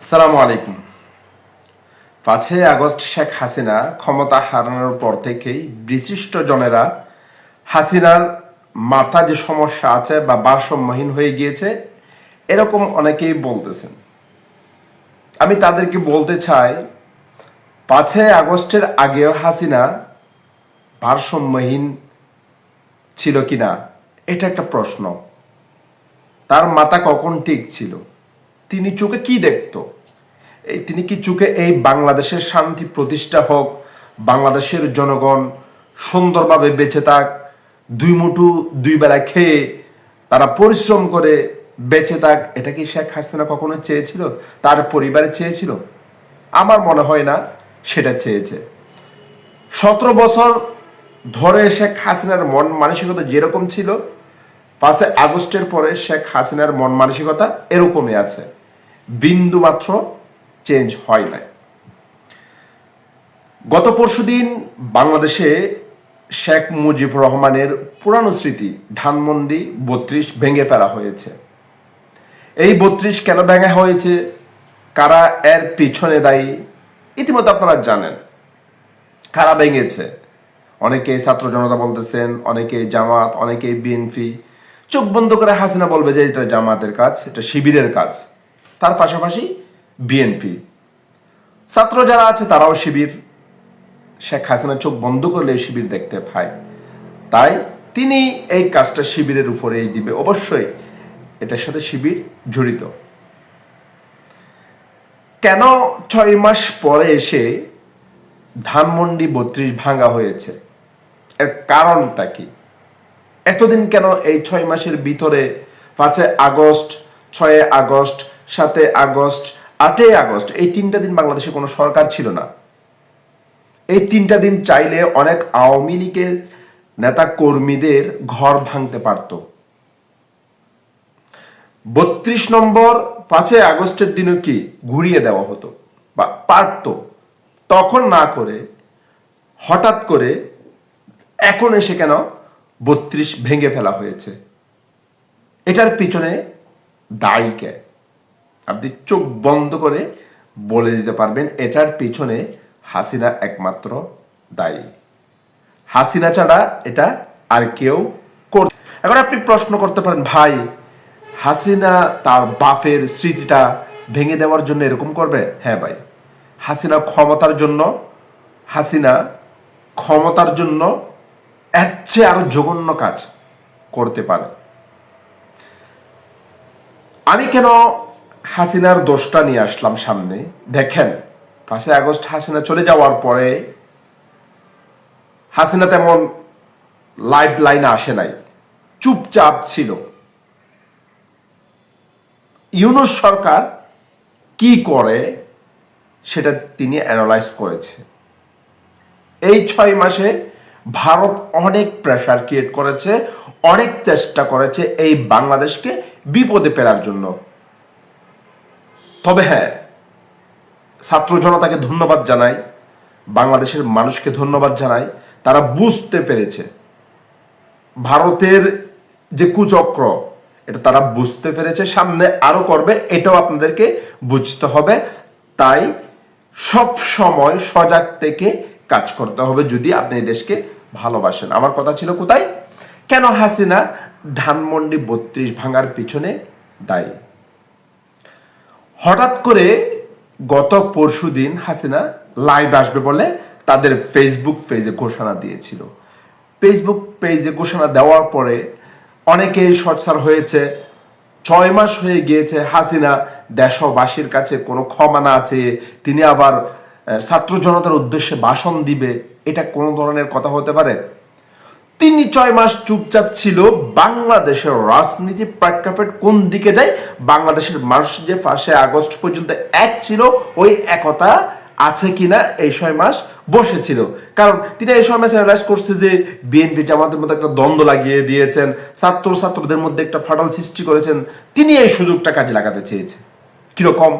সালামু আলাইকুম। পাঁচই আগস্ট শেখ হাসিনা ক্ষমতা হারানোর পর থেকেই বিশিষ্ট জনেরা হাসিনার মাথা যে সমস্যা আছে বা ভারসাম্যহীন হয়ে গিয়েছে, এরকম অনেকেই বলতেছেন। আমি তাদেরকে বলতে চাই, পাঁচই আগস্টের আগেও হাসিনা ভারসাম্যহীন ছিল কিনা, এটা একটা প্রশ্ন। তার মাথা কখন ঠিক ছিল? তিনি চোখে কি দেখত? এই তিনি কি চোখে এই বাংলাদেশের শান্তি প্রতিষ্ঠা হোক, বাংলাদেশের জনগণ সুন্দরভাবে বেঁচে থাক, দুই মুঠু দুই বেলা খেয়ে তারা পরিশ্রম করে বেঁচে থাক, এটা কি শেখ হাসিনা কখনো চেয়েছিল? তার পরিবারে চেয়েছিল? আমার মনে হয় না, সেটা চেয়েছে। সতেরো বছর ধরে শেখ হাসিনার মন মানসিকতা যেরকম ছিল পাঁচে আগস্টের পরে শেখ হাসিনার মন মানসিকতা এরকমই আছে। বিন্দু মাত্র চেঞ্জ হয় নাই। গত পরশুদিন বাংলাদেশে শেখ মুজিবুর রহমানের পুরানো স্মৃতি ধানমন্ডি বত্রিশ ভেঙে ফেলা হয়েছে। এই বত্রিশ কেন ভেঙে হয়েছে? কারা এর পিছনে দায়ী? ইতিমধ্যে আপনারা জানেন। কারা ভেঙেছে? অনেকে ছাত্র জনতা বলতেছেন অনেকে জামাত অনেকে বিএনপি। চোখ বন্ধ করে হাসিনা বলবে যে এটা জামাতের কাজ, এটা শিবিরের কাজ। তার পাশাপাশি বিএনপি। ছাত্র যারা আছে তারাও শিবির। শেখ হাসিনা চোখ বন্ধ করলে শিবির দেখতে পায়। তাই তিনি এই কাজটা শিবিরের উপরেই দিবে। অবশ্যই এটার সাথে শিবির জড়িত। কেন ছয় মাস পরে এসে ধানমন্ডি বত্রিশ ভাঙা হয়েছে? এর কারণটা কি? এতদিন কেন এই ছয় মাসের ভিতরে পাঁচে আগস্ট, ছয় আগস্ট সাতে আগস্ট আটই আগস্ট, এই তিনটা দিন বাংলাদেশে কোনো সরকার ছিল না। এই তিনটা দিন চাইলে অনেক আওয়ামী লীগের নেতা কর্মীদের ঘর ভাঙতে পারত। বত্রিশ নম্বর পাঁচই আগস্টের দিনও কি ঘুরিয়ে দেওয়া হতো বা পারত? তখন না করে, হঠাৎ করে এখন এসে কেন বত্রিশ ভেঙে ফেলা হয়েছে? এটার পিছনে দায়ী কে? আপনি চোখ বন্ধ করে বলে দিতে পারবেন, এটার পিছনে হাসিনা একমাত্র দায়ী। হাসিনা ছাড়া এটা আর কেউ কর এখন আপনি প্রশ্ন করতে পারেন, ভাই, হাসিনা তার বাপের স্মৃতিটা ভেঙে দেওয়ার জন্য এরকম করবে? হ্যাঁ ভাই, হাসিনা ক্ষমতার জন্য, হাসিনা ক্ষমতার জন্য এর চেয়ে আরও জঘন্য কাজ করতে পারে। আমি কেন হাসিনার দোষটা নিয়ে আসলাম সামনে। দেখেন, পাঁচই আগস্ট হাসিনা চলে যাওয়ার পরে হাসিনা তেমন লাইভ লাইনে আসে নাই। চুপচাপ ছিল। ইউনুস সরকার কি করে সেটা তিনি অ্যানালাইজ করেছে। এই ছয় মাসে ভারত অনেক প্রেশার ক্রিয়েট করেছে, অনেক চেষ্টা করেছে এই বাংলাদেশকে বিপদে ফেলার জন্য। তবে হ্যাঁ ছাত্র জনতাকে ধন্যবাদ জানাই, বাংলাদেশের মানুষকে ধন্যবাদ জানাই, তারা বুঝতে পেরেছে। ভারতের যে কুচক্র, এটা তারা বুঝতে পেরেছে, সামনে আরও করবে, এটাও আপনাদেরকে বুঝতে হবে। তাই সব সময় সজাগ থেকে কাজ করতে হবে যদি আপনি এই দেশকে ভালোবাসেন। আমার কথা ছিল কোথায়? কেন হাসিনা ধানমন্ডি বত্রিশ ভাঙার পিছনে দায়ী? হঠাৎ করে গত পরশু দিন হাসিনা লাইভ আসবে বলে তাদের ফেসবুক পেজে ঘোষণা দিয়েছিল। ফেসবুক পেজে ঘোষণা দেওয়ার পরে অনেকেই সচ্ছার হয়েছে। ছয় মাস হয়ে গিয়েছে হাসিনা দেশবাসীর কাছে কোনো ক্ষমা না চেয়ে তিনি আবার ছাত্র জনতার উদ্দেশ্যে ভাষণ দিবে। এটা কোনো ধরনের কথা হতে পারে? তিনি ছয় মাস চুপচাপ ছিল। বাংলাদেশের রাজনীতি প্রেক্ষাপট কোন দিকে যায়? বাংলাদেশের মানুষ যে ফার্স্টে আগস্ট পর্যন্ত এক ছিল। ওই একতা আছে কিনা এই ছয় মাস বসেছিল। কারণ তিনি এই মাস অ্যানালাইজ করছে যে বিএনপি জামাতের মধ্যে একটা দ্বন্দ্ব লাগিয়ে দিয়েছেন। ছাত্র ছাত্রদের মধ্যে একটা ফাটল সৃষ্টি করেছেন। তিনি এই সুযোগটা কাজে লাগাতে চেয়েছেন। কীরকম?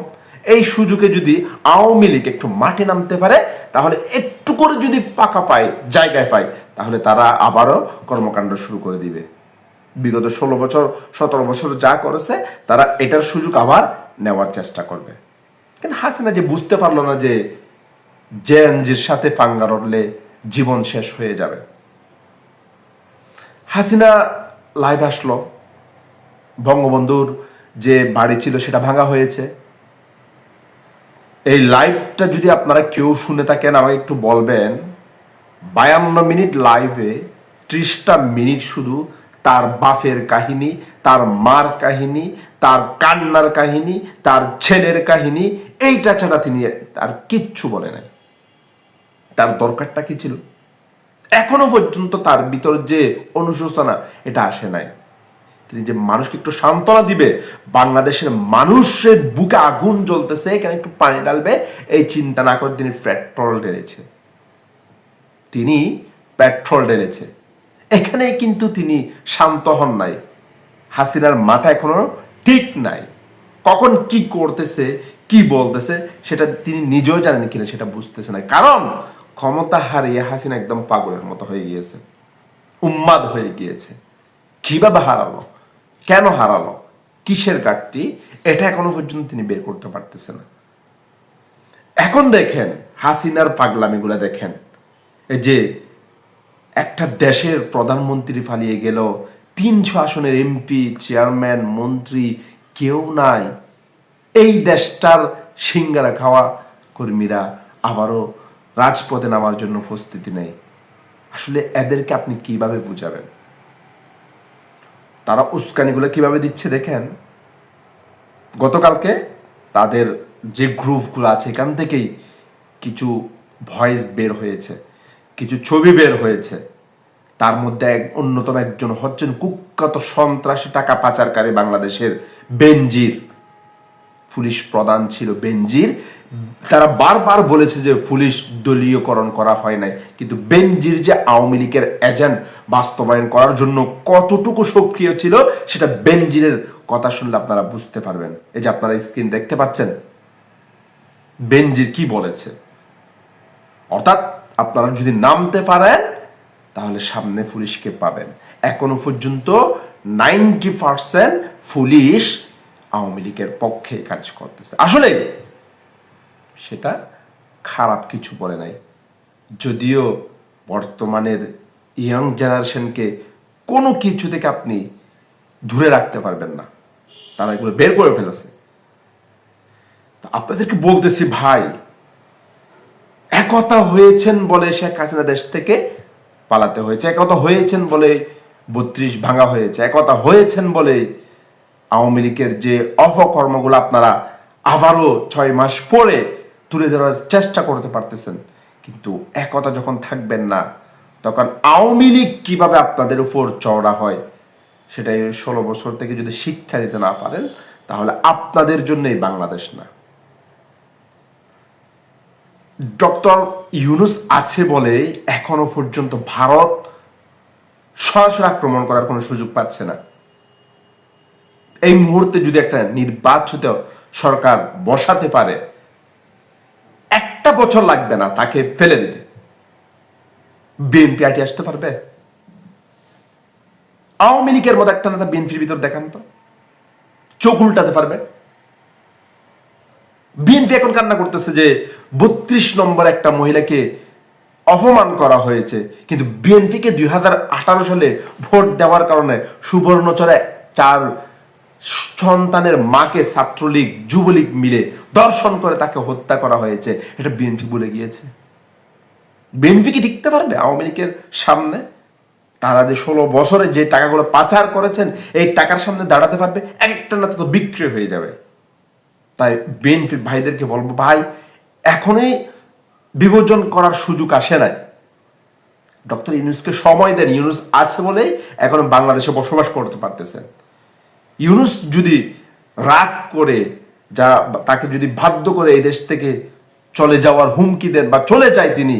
এই সুযোগে যদি আওয়ামী লীগ একটু মাঠে নামতে পারে, তাহলে একটু করে যদি পাকা পায় জায়গায় পায়, তাহলে তারা আবারও কর্মকাণ্ড শুরু করে দিবে। বিগত ষোলো বছর, সতেরো বছর যা করেছে, তারা এটার সুযোগ আবার নেওয়ার চেষ্টা করবে। কিন্তু হাসিনা যে বুঝতে পারল না যে জেএনজির সাথে পাঙ্গা রটলে জীবন শেষ হয়ে যাবে। হাসিনা লাইভ আসলো। বঙ্গবন্ধুর যে বাড়ি ছিল সেটা ভাঙা হয়েছে। এই লাইভটা যদি আপনারা কেউ শুনে থাকেন, আমাকে একটু বলবেন, বায়ান্ন মিনিট লাইভে ত্রিশটা মিনিট শুধু তার বাফের কাহিনী, তার মার কাহিনী, তার কান্নার কাহিনী, তার ছেলের কাহিনী, এইটা ছাড়া তিনি আর কিচ্ছু বলে নাই। তার দরকারটা কি ছিল? এখনও পর্যন্ত তার ভিতর যে অনুশোচনা, এটা আসে নাই। তিনি যে মানুষকে একটু সান্ত্বনা দিবে, বাংলাদেশের মানুষের বুকে আগুন জ্বলতেছে, এখানে একটু পানি ঢালবে, এই চিন্তা না করে তিনি পেট্রোল ঢেলেছে তিনি পেট্রোল ঢেলেছে এখানে কিন্তু তিনি শান্ত হন নাই। হাসিনার মাথা এখনও ঠিক নাই। কখন কি করতেছে, কি বলতেছে, সেটা তিনি নিজেও জানেন কিনা, সেটা বুঝতেছে না। কারণ ক্ষমতা হারিয়ে হাসিনা একদম পাগলের মতো হয়ে গিয়েছে। উন্মাদ হয়ে গিয়েছে। কীভাবে হারালো? কেন হারালো? কিসের কাঠটি এটা এখনও পর্যন্ত তিনি বের করতে পারতেছে না। এখন দেখেন, হাসিনার পাগলামিগুলা দেখেন। যে একটা দেশের প্রধানমন্ত্রী পালিয়ে গেল, তিনশো আসনের এমপি, চেয়ারম্যান, মন্ত্রী, কেউ নাই। এই দেশটার সিঙ্গারা খাওয়া কর্মীরা আবারও রাজপথে নামার জন্য প্রস্তুতি নেই আসলে এদেরকে আপনি কীভাবে বুঝাবেন? তারা উস্কানিগুলো কীভাবে দিচ্ছে দেখেন? গতকালকে তাদের যে গ্রুপগুলো আছে, এখান থেকেই কিছু ভয়েস বের হয়েছে, কিছু ছবি বের হয়েছে। তার মধ্যে এক, অন্যতম একজন হচ্ছেন কুখ্যাত সন্ত্রাসী টাকা পাচারকারী বাংলাদেশের বেনজির। পুলিশ প্রধান ছিল বেনজির। তারা বারবার বলেছে যে পুলিশ দলীয়করণ করা হয় নাই। কিন্তু বেনজির যে আওয়ামী লীগের এজেন্ট বাস্তবায়ন করার জন্য কতটুকু সক্রিয় ছিল, সেটা বেনজিরের কথা শুনলে আপনারা বুঝতে পারবেন। এই যে আপনারা স্ক্রিন দেখতে পাচ্ছেন, বেনজির কি বলেছে? অর্থাৎ আপনারা যদি নামতে পারেন, তাহলে সামনে পুলিশকে পাবেন। এখনও পর্যন্ত নাইনটি পার্সেন্ট পুলিশ আওয়ামী লীগের পক্ষে কাজ করতেছে। আসলে সেটা খারাপ কিছু বলে নাই। যদিও বর্তমানের ইয়াং জেনারেশনকে কোনো কিছু থেকে আপনি দূরে রাখতে পারবেন না। তারা এগুলো বের করে ফেলেছে। আপনাদেরকে বলতেছি, ভাই, একতা হয়েছেন বলে শেখ হাসিনা দেশ থেকে পালাতে হয়েছে, একতা হয়েছেন বলে বত্রিশ ভাঙা হয়েছে, একতা হয়েছেন বলে আওয়ামী লীগের যে অপকর্মগুলো আপনারা আবারও ছয় মাস পরে তুলে ধরার চেষ্টা করতে পারতেছেন। কিন্তু একতা যখন থাকবেন না, তখন আওয়ামী লীগ কীভাবে আপনাদের উপর চওড়া হয়, সেটাই ষোলো বছর থেকে যদি শিক্ষা দিতে না পারেন, তাহলে আপনাদের জন্যই বাংলাদেশ না। ডক্টর ইউনুস আছে বলে এখনও পর্যন্ত ভারত সরাসরি আক্রমণ করার কোনো সুযোগ পাচ্ছে না। এই মুহূর্তে যদি একটা নির্বাচিত সরকার বসাতে পারে একটা বছর লাগবে না, তাকে ফেলে দিতে। বিএনপি আটি আসতে পারবে? আওয়ামী লীগের মতো একটা নেতা বিএনপির ভিতর দেখান তো। চোখ উল্টাতে পারবে। বিএনপি এখন কান্না করতেছে যে বত্রিশ নম্বর একটা মহিলাকে অপমান করা হয়েছে, কিন্তু বিএনপিকে দুই হাজার আঠারো সালে ভোট দেওয়ার কারণে সুবর্ণচরে চার সন্তানের মাকে ছাত্রলীগ, যুবলীগ মিলে দর্শন করে তাকে হত্যা করা হয়েছে। এটা বিএনপি বলে গিয়েছে। বিএনপি কি টিকতে পারবে আওয়ামী লীগের সামনে? তারা যে ষোলো বছরে যে টাকাগুলো পাচার করেছেন, এই টাকার সামনে দাঁড়াতে পারবে? একটা না তো বিক্রি হয়ে যাবে। তাই বিএনপি ভাইদেরকে বলব, ভাই, এখনই বিভোজন করার সুযোগ আসে নাই। ডক্টর ইউনুসকে সময় দেন। ইউনুস আছে বলেই এখন বাংলাদেশে বসবাস করতে পারতেছেন। ইউনুস যদি রাগ করে, যা তাকে যদি বাধ্য করে এই দেশ থেকে চলে যাওয়ার হুমকি দেন বা চলে যায় তিনি,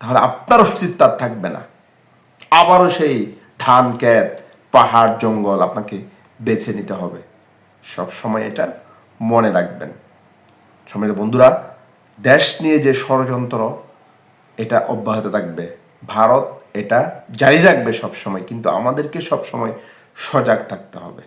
তাহলে আপনার অস্তিত্ব আর থাকবে না। আবারও সেই ধান ক্যাত পাহাড়, জঙ্গল আপনাকে বেছে নিতে হবে। সব সময় এটা মনে রাখবেন। সময় বন্ধুরা, দেশ নিয়ে যে ষড়যন্ত্র, এটা অব্যাহত থাকবে। ভারত এটা জারি রাখবে সব সময়, কিন্তু আমাদেরকে সব সময় সজাগ থাকতে হবে।